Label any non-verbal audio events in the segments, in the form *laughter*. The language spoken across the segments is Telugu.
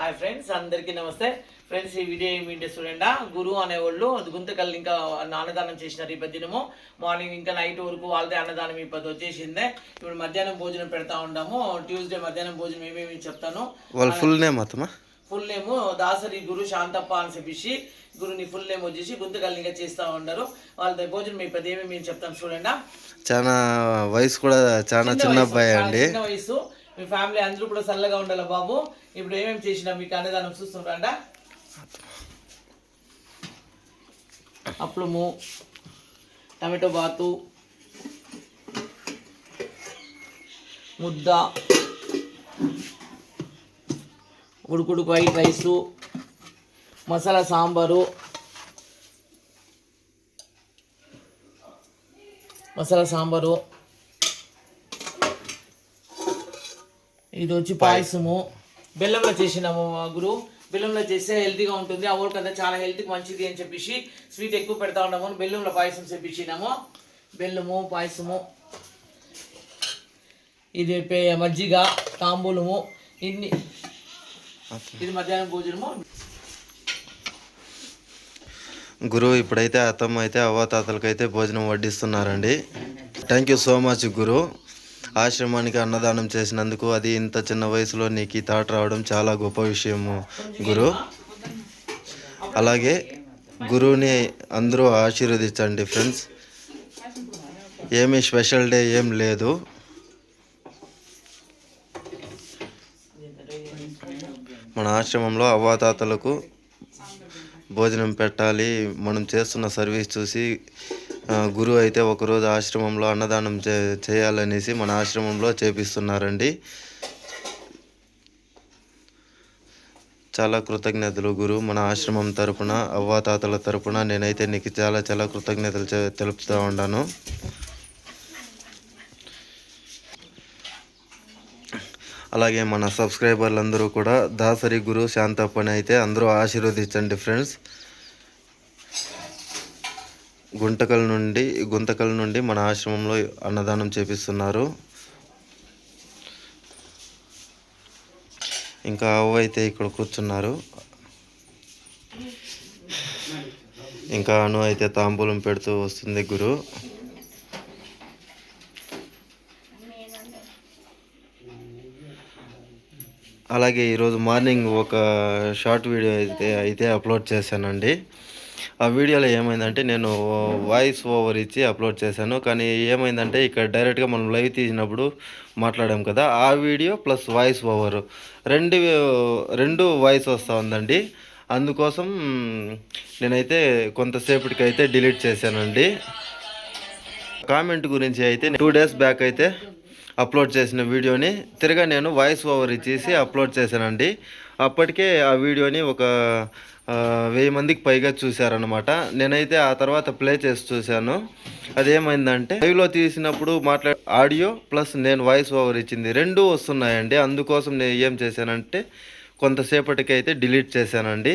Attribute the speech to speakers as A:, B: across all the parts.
A: హాయ్ ఫ్రెండ్స్ అందరికీ నమస్తే. ఫ్రెండ్స్ ఈ వీడియో ఏమిటి చూడండి? గురువు అనేవాళ్ళు గుంతకల్ని ఇంకా అన్నదానం చేసినారు ఈ పద్దినము మార్నింగ్ ఇంకా నైట్ వరకు వాళ్ళదే అన్నదానం ఈ పది వచ్చేసిందే. ఇప్పుడు మధ్యాహ్నం భోజనం పెడతా ఉన్నాము ట్యూస్డే మధ్యాహ్నం భోజనం ఏమేమి చెప్తాను?
B: వాళ్ళ ఫుల్ నేమ్ అత్తమా
A: ఫుల్ నేమ్ దాసరి గురు శాంతప్ప అని చెప్పేసి గురుని ఫుల్ నేమ్ వచ్చేసి గుంతకల్ని ఇంకా చేస్తూ ఉంటారు వాళ్ళ భోజనం ఈ పది ఏమేమి చెప్తాను చూడండి?
B: చాలా వయసు కూడా చాలా చిన్న అబ్బాయి అండి?
A: చిన్న వయసు. మీ ఫ్యామిలీ అందరూ కూడా చల్లగా ఉండాలి బాబు? ఇప్పుడు ఏమేమి చేసినా మీకు అన్నదానం చూస్తుండ అప్పలము టమాటో బాతు ముద్ద ఉడుకుడుకు వైట్ రైసు మసాలా సాంబారు మసాలా సాంబారు ఇది వచ్చి పాయసము. బెల్లంలో చేసినాము మా గురు. బెల్లంలో చేస్తే హెల్తీగా ఉంటుంది. ఆ అంతా చాలా హెల్త్కి మంచిది అని చెప్పేసి స్వీట్ ఎక్కువ పెడతా ఉన్నాము. బెల్లంలో పాయసం చేపించినాము. బెల్లము పాయసము. ఇది పే- మజ్జిగ తాంబూలము. ఇన్ని. ఇది మధ్యాహ్నం భోజనము.
B: గురువు ఇప్పుడైతే అత్తమ్మ అయితే అవ్వాతాతలకైతే భోజనం వడ్డిస్తున్నారండి. Thank you so much Guru. ఆశ్రమానికి అన్నదానం చేసినందుకు అది ఇంత చిన్న వయసులో నీకు ఈ థాట్ రావడం చాలా గొప్ప విషయము. గురు అలాగే గురువుని అందరూ ఆశీర్వదించండి ఫ్రెండ్స్. ఏమి స్పెషల్ డే ఏం లేదు. మన ఆశ్రమంలో అవ్వాతాతలకు భోజనం పెట్టాలి. మనం చేస్తున్న సర్వీస్ చూసి గురువు అయితే ఒకరోజు ఆశ్రమంలో అన్నదానం చే చేయాలనేసి మన ఆశ్రమంలో చేపిస్తున్నారండి. చాలా కృతజ్ఞతలు గురు మన ఆశ్రమం తరపున అవ్వాతాతల తరపున. నేనైతే నీకు చాలా చాలా కృతజ్ఞతలు తెలుపుతూ ఉన్నాను. అలాగే మన సబ్స్క్రైబర్లందరూ కూడా దాసరి గురు శాంతప్పని అయితే అందరూ ఆశీర్వదించండి ఫ్రెండ్స్. గుంటకల నుండి గుంతకల నుండి మన ఆశ్రమంలో అన్నదానం చేపిస్తున్నారు. ఇంకా అవ్వ అయితే ఇక్కడ కూర్చున్నారు. ఇంకా అను అయితే తాంబూలం పెడుతూ వస్తుంది గురు. అలాగే ఈరోజు మార్నింగ్ ఒక షార్ట్ వీడియో అయితే అయితే అప్లోడ్ చేశానండి. ఆ వీడియోలో ఏమైందంటే నేను వాయిస్ ఓవర్ ఇచ్చి అప్లోడ్ చేశాను. కానీ ఏమైందంటే ఇక్కడ డైరెక్ట్గా మనం లైవ్ తీసినప్పుడు మాట్లాడాం కదా ఆ వీడియో ప్లస్ వాయిస్ ఓవర్ రెండు రెండు వాయిస్ వస్తూ ఉందండి. అందుకోసం నేనైతే కొంతసేపటికి అయితే డిలీట్ చేశానండి. కామెంట్ గురించి అయితే టూ డేస్ బ్యాక్ అయితే అప్లోడ్ చేసిన వీడియోని తిరగా నేను వాయిస్ ఓవర్ ఇచ్చేసి అప్లోడ్ చేశానండి. అప్పటికే ఆ వీడియోని ఒక వెయ్యి మందికి పైగా చూశారనమాట నేనైతే ఆ తర్వాత ప్లే చేసి చూశాను. అదేమైందంటే లైవ్లో తీసినప్పుడు మాట్లాడే ఆడియో ప్లస్ నేను వాయిస్ ఓవర్ ఇచ్చింది. రెండూ వస్తున్నాయండి. అందుకోసం నేను ఏం చేశానంటే కొంతసేపటికి అయితే డిలీట్ చేశానండి.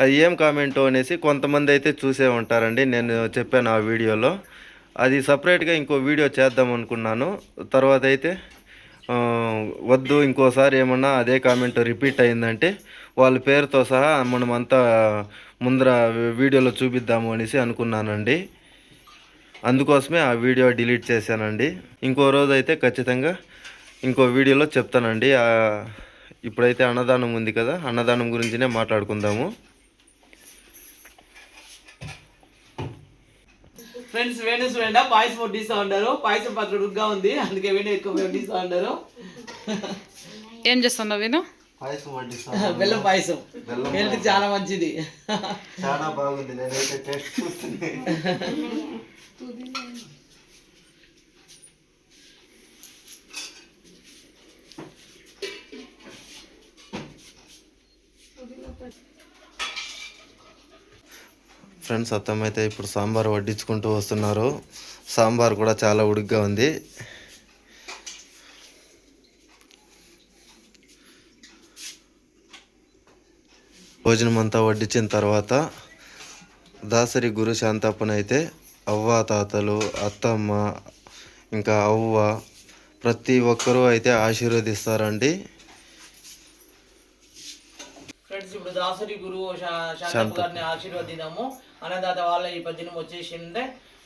B: అది ఏం కామెంటో అనేసి కొంతమంది అయితే చూసే ఉంటారండి. నేను చెప్పాను ఆ వీడియోలో. అది సపరేట్గా ఇంకో వీడియో చేద్దాం అనుకున్నాను. తర్వాత అయితే వద్దు ఇంకోసారి ఏమన్నా అదే కామెంట్ రిపీట్ అయిందంటే వాళ్ళ పేరుతో సహా మనం అంతా ముందర వీడియోలో చూపిద్దాము అనేసి అనుకున్నానండి. అందుకోసమే ఆ వీడియో డిలీట్ చేశానండి. ఇంకో రోజు అయితే ఖచ్చితంగా ఇంకో వీడియోలో చెప్తానండి. ఇప్పుడైతే అన్నదానం ఉంది కదా అన్నదానం గురించినే మాట్లాడుకుందాము.
A: ఫ్రెండ్స్ వేణు చూడండి. పాయసం వడ్డిస్తూ ఉంటారు. పాయసం పాత్ర ఉడుగ్గా ఉంది. అందుకే వేణు ఎక్కువ వడ్డిస్తూ ఉంటారు.
C: ఏం చేస్తున్నావు విను *laughs*
A: బెల్లం పాయసం. హెల్త్ చాలా మంచిది.
B: చాలా బాగుంది. నేనైతే టేస్ట్ చూస్తుంది *laughs* ఫ్రెండ్స్ అత్తమ్మ అయితే ఇప్పుడు సాంబార్ వడ్డించుకుంటూ వస్తున్నారు. సాంబార్ కూడా చాలా ఉడుగ్గా ఉంది. భోజనం అంతా వడ్డించిన తర్వాత దాసరి గురు శాంతప్పనైతే అవ్వ తాతలు అత్తమ్మ ఇంకా అవ్వ ప్రతి ఒక్కరూ అయితే ఆశీర్వదిస్తారండి.
A: ఫ్రెండ్స్ ఇప్పుడు దాసరి గురువు శాంతప్ప గారిని ఆశీర్వదిద్దాము. అన్నదాత వాళ్ళ ఈ పద్యం వచ్చేసిందే.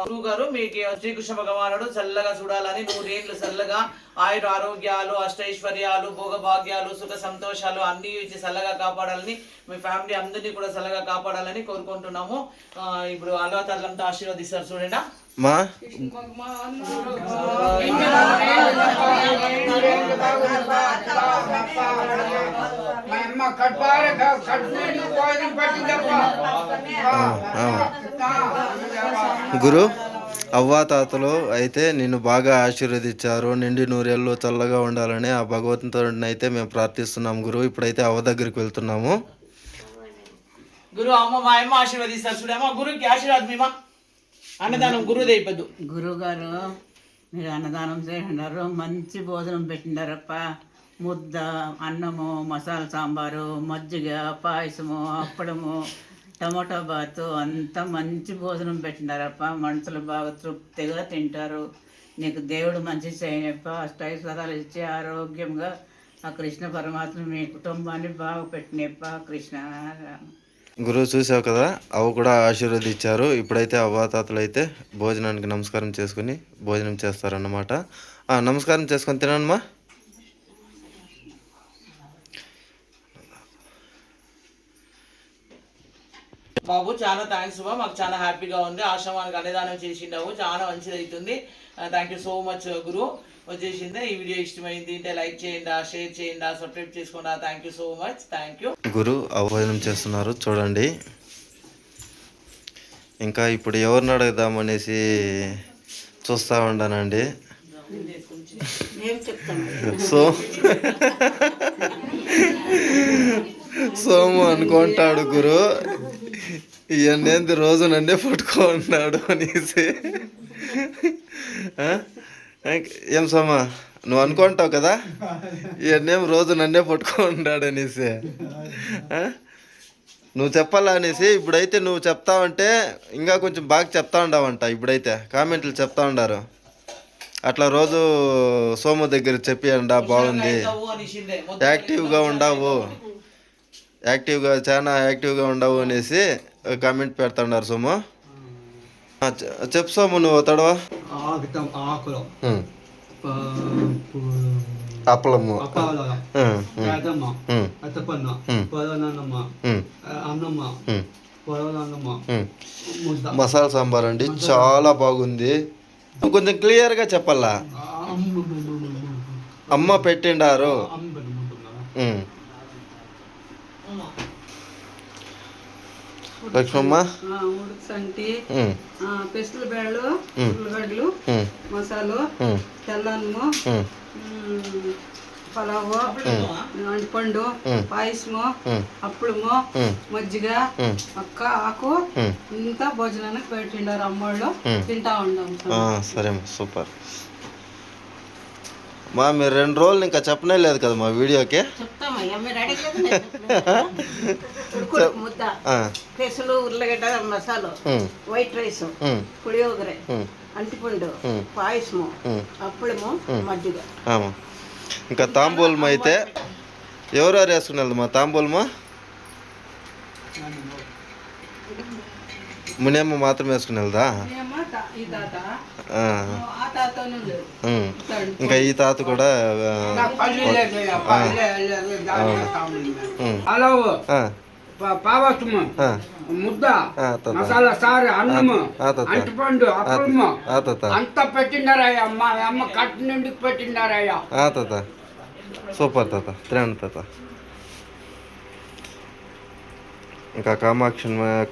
A: గురువు గారు మీకు శ్రీకృష్ణ భగవానుడు చల్లగా చూడాలని నూరేళ్ళు చల్లగా ఆయుర ఆరోగ్యాలు అష్టైశ్వర్యాలు భోగభాగ్యాలు సుఖ సంతోషాలు అన్ని ఇచ్చి చల్లగా కాపాడాలని మీ ఫ్యామిలీ అందరినీ కూడా చల్లగా కాపాడాలని కోరుకుంటున్నాము. ఆ, ఇప్పుడు అల్లా తల్లంతా ఆశీర్వదిస్తారు చూడండి.
B: మా?
D: కట్పార పట్టిందప్ప.
B: గురు అవ్వా తాతలు అయితే నిన్ను బాగా ఆశీర్వదించారు నిండి నూరేళ్ళు చల్లగా ఉండాలని ఆ భగవంతుడిని అయితే మేము ప్రార్థిస్తున్నాం గురు. ఇప్పుడైతే అవ్వ దగ్గరికి వెళ్తున్నాము.
A: గురు అమ్మ మా అమ్మ ఆశీర్వదిస్తారు చూడమ్మ. గురుకి అన్నదానం గురువు అయిపోద్దు
E: గురువుగారు మీరు అన్నదానం చేసినారు మంచి భోజనం పెట్టినారప్ప ముద్ద అన్నము మసాలా సాంబారు మజ్జిగ పాయసము అప్పడము టమాటా బాతు అంతా మంచి భోజనం పెట్టినారప్ప. మనుషులు బాగా తృప్తిగా తింటారు. నీకు దేవుడు మంచి చేయనప్ప. అష్టైశ్వరాలు ఇచ్చి ఆరోగ్యంగా ఆ కృష్ణ పరమాత్మ మీ కుటుంబాన్ని బాగా పెట్టినప్ప. కృష్ణ.
B: గురువు చూసావు కదా అవి కూడా ఆశీర్వదించారు. ఇప్పుడైతే అవ్వాతాతలు అయితే భోజనానికి నమస్కారం చేసుకుని భోజనం చేస్తారన్నమాట. ఆ, నమస్కారం చేసుకొని తినమ్మా
A: బాబు చాలా థ్యాంక్స్ బా మాకు చాలా హ్యాపీగా ఉంది. ఆశ్రమానికి అన్నదానం చేసిండావు. చాలా మంచిది అవుతుంది. Thank you so much Guru. వచ్చేసిందే. ఈ వీడియో ఇష్టమైంది అంటే లైక్ చేయండి షేర్ చేయండి సబ్స్క్రైబ్ చేసుకోండి thank you so much thank you
B: Guru భోజనం చేస్తున్నారు. చూడండి. ఇంకా ఇప్పుడు ఎవరిని అడుగుదామనేసి చూస్తూ ఉన్నానండి సో సోము అనుకుంటాడు గురు. ఇవన్నీ రోజు నన్నే పట్టుకున్నాడు అనేసి. ఏం సోమ? నువ్వు అనుకుంటావు కదా? ఇవన్నేం రోజు నన్నే పట్టుకున్నాడు అనేసి. నువ్వు చెప్పాలా అనేసి? ఇప్పుడైతే నువ్వు చెప్తావంటే ఇంకా కొంచెం బాగా చెప్తా ఉండవంట ఇప్పుడైతే. కామెంట్లు చెప్తా ఉండారు. అట్లా రోజు సోము దగ్గర చెప్పి అండా బాగుంది. యాక్టివ్గా ఉండవు. యాక్టివ్గా చాలా యాక్టివ్గా ఉండవు అనేసి కామెంట్ పెడుతున్నారు సోము. చెప్పు సోము నువ్వు తడవా. అప్పలము. మసాలా సాంబార్ అండి చాలా బాగుంది. కొంచెం క్లియర్గా చెప్పాలా? అమ్మ పెట్టిండారు. లక్ష్మమ్మ?
E: ఉడుకు సంటి పెసలు బేళ్ళు. ఉల్లిగడ్డలు మసాలు తెల్లన్నము పలావు పండు. పాయసము అప్పుడము మజ్జిగ. అక్క ఆకు. ఇంత భోజనానికి పెట్టిండారు అమ్మోళ్ళు. తింటా ఉండాం
B: ఆ, సరే సూపర్. మా మీరు రెండు రోజులు ఇంకా చెప్పనే లేదు కదా మా వీడియోకి
E: చెప్తామయ్యా మీరు అడిగేది ఉడుకుడు ముద్ద
B: ఆ,
E: పెసలు ఉర్లగడ్డ మసాలు
B: ఉమ్,
E: వైట్ రైస్
B: ఉమ్,
E: పులియోగరె
B: ఉమ్,
E: అంటిపండు
B: ఉమ్.
E: పాయసము
B: ఉమ్.
E: అప్పుడము మజ్జిగ
B: ఆమా ఇంకా తాంబూలం అయితే ఎవరెవరు వేసుకుని వెళ్దామా తాంబూలమా మునియమ్మ మాత్రం వేసుకుని వెళ్దా
E: ఏమో తా- ఈ తాత
B: ఆ,
E: ఆ తాతను లేదు
B: ఉమ్. ఇంకా ఈ తాత కూడా ఆ, ఉమ్.
D: హలో
B: ఆ,
D: పావస్తము
B: ఆ,
D: ముద్ద
B: ఆ, తాత
D: మసాలా సారు అన్నము
B: ఆ, తాత.
D: అంటిపండు అప్పుడము
B: ఆ తాత
D: అంతా పెట్టిండారయ్యా అమ్మ అమ్మ కట్టు నిండుకు పెట్టిండారయ్యా
B: ఆ తాత సూపర్ తాత తినండి తాత ఇంకా కామాక్ష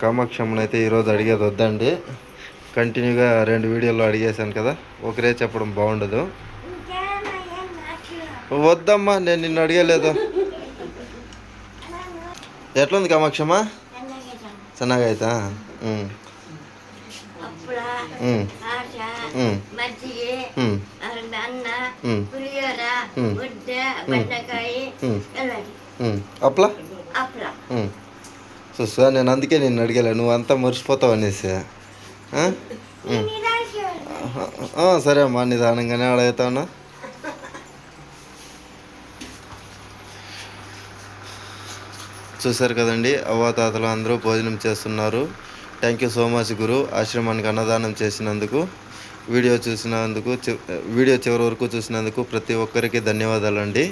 B: కామాక్షమ్మని అయితే ఈరోజు అడిగేది వద్దండి. కంటిన్యూగా రెండు వీడియోలు అడిగేశాను కదా ఒకరే చెప్పడం బాగుండదు. వద్దమ్మా నేను నిన్ను అడిగలేదు. ఎట్లుంది కామాక్షమ్మ?
F: సన్నగా
B: అవుతా అప్లా చూసా నేను అందుకే నేను అడిగలే నువ్వు అంతా మర్చిపోతావు అనేసి. సరే అమ్మా నిదానంగానే అడుగుతాను చూశారు కదండి అవ్వాతాతలు అందరూ భోజనం చేస్తున్నారు. Thank you so much Guru ఆశ్రమానికి అన్నదానం చేసినందుకు వీడియో చూసినందుకు వీడియో చివరి వరకు చూసినందుకు ప్రతి ఒక్కరికి ధన్యవాదాలండి.